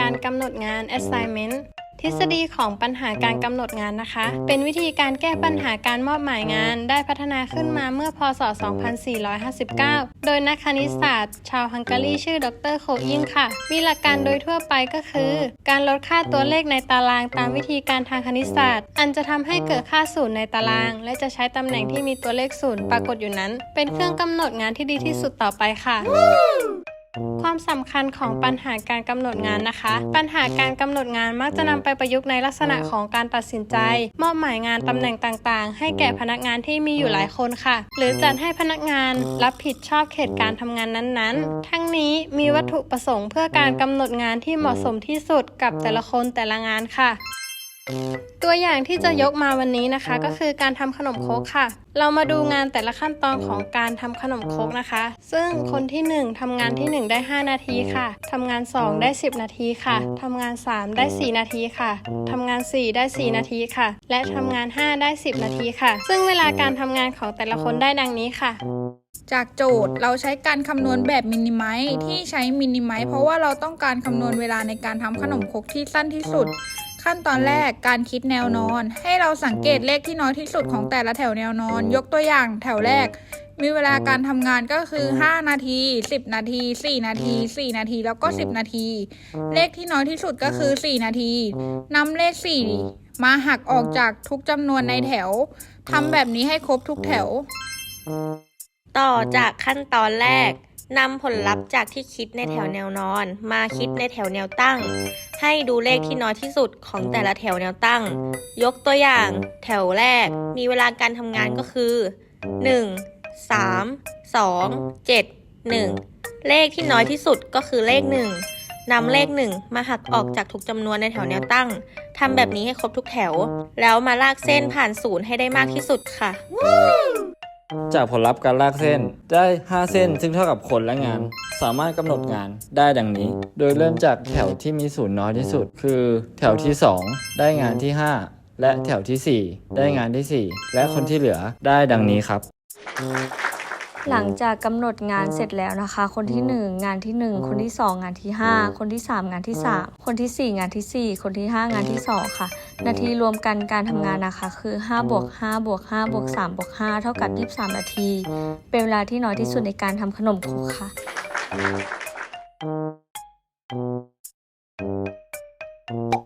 การกำหนดงาน assignment ทฤษฎีของปัญหาการกำหนดงานนะคะ เป็นวิธีการแก้ปัญหาการมอบหมายงาน ได้พัฒนาขึ้นมาเมื่อพศ 2459 โดยนักคณิตศาสตร์ ชาวฮังการีชื่อดรโคอิงค่ะ มีหลักการโดยทั่วไปก็คือ การลดค่าตัวเลขในตารางตามวิธีการทางคณิตศาสตร์ อันจะทำให้เกิดค่าศูนย์ในตาราง และจะใช้ตำแหน่งที่มีตัวเลขศูนย์ปรากฏอยู่นั้น เป็นเครื่องกำหนดงานที่ดีที่สุดต่อไปค่ะ ความสำคัญของปัญหาการกำหนดงานนะคะ ปัญหาการกำหนดงานมักจะนำไปประยุกต์ในลักษณะของการตัดสินใจ มอบหมายงานตำแหน่งต่างๆ ให้แก่พนักงานที่มีอยู่หลายคนค่ะ หรือจัดให้พนักงานรับผิดชอบเขตการทำงานนั้นๆ ทั้งนี้มีวัตถุประสงค์เพื่อการกำหนดงานที่เหมาะสมที่สุดกับแต่ละคนแต่ละงานค่ะ ตัวอย่างที่จะยกมาวันนี้นะคะก็คือการทำขนมครกค่ะ เรามาดูงานแต่ละขั้นตอนของการทำขนมครกนะคะ ซึ่งคนที่ 1ทำงานที่ 1 ได้ 5 นาทีค่ะทำงาน 2 ได้ 10 นาทีค่ะทำงาน 3 ได้ 4 นาทีค่ะทำงาน 4 ได้ 4 นาทีค่ะ และทำงาน 5 ได้ 10 นาทีค่ะ ซึ่งเวลาการทำงานของแต่ละคนได้ดังนี้ค่ะจากโจทย์เราใช้การคำนวณแบบมินิไมซ์ที่ใช้มินิไมซ์เพราะว่าเราต้องการคำนวณเวลาในการทำขนมครกที่สั้นที่สุด ขั้นตอนแรกการคิดแนวนอน ให้เราสังเกตเลขที่น้อยที่สุดของแต่ละแถวแนวนอน ยกตัวอย่างแถวแรก มีเวลาการทำงานก็คือ 5 นาที 10 นาที 4 นาที 4 นาที แล้วก็ 10 นาที เลขที่น้อยที่สุดก็คือ 4 นาทีนำเลข 4 มาหักออกจากทุกจำนวนในแถวทำแบบนี้ให้ครบทุกแถว ต่อจากขั้นตอนแรกนำผลลัพธ์จากที่คิดในแถวแนวนอน มาคิดในแถวแนวตั้ง ให้ดูเลขที่น้อยที่สุดของแต่ละแถวแนวตั้ง ยกตัวอย่างแถวแรกมีเวลาการทำงานก็คือ 1 3 2 7 1 เลขที่น้อยที่สุดก็คือเลข 1นำเลข 1 มาหักออกจากทุกจำนวนในแถวแนวตั้งทำแบบนี้ให้ครบทุกแถว แล้วมาลากเส้นผ่านศูนย์ให้ได้มากที่สุดค่ะ จากผลลัพธ์การลากเส้นได้ 5 เส้น ซึ่งเท่ากับคนและงาน สามารถกำหนดงานได้ดังนี้ โดยเริ่มจากแถวที่มีศูนย์น้อยที่สุด คือแถวที่ 2 ได้งานที่ 5 และแถวทีสี่ 4 ได้งานที่ 4 และคนที่เหลือได้ดังนี้ครับ หลังจากกำหนดงานเสร็จแล้วนะคะ คนที่ 1 งานที่ 1 คนที่ 2 งานที่ 5 คนที่ 3 งานที่ 3 คนทีสี่4 งานทีสี่ 4 คนที่ 5 งานที่ 2 ค่ะ นาทีรวมกันการทำงานนะคะ คือ5บวก5บวก5บวก3บวก5เท่ากับ 23 นาที เป็นเวลาที่น้อยที่สุดในการทำขนมครกค่ะ Thank you.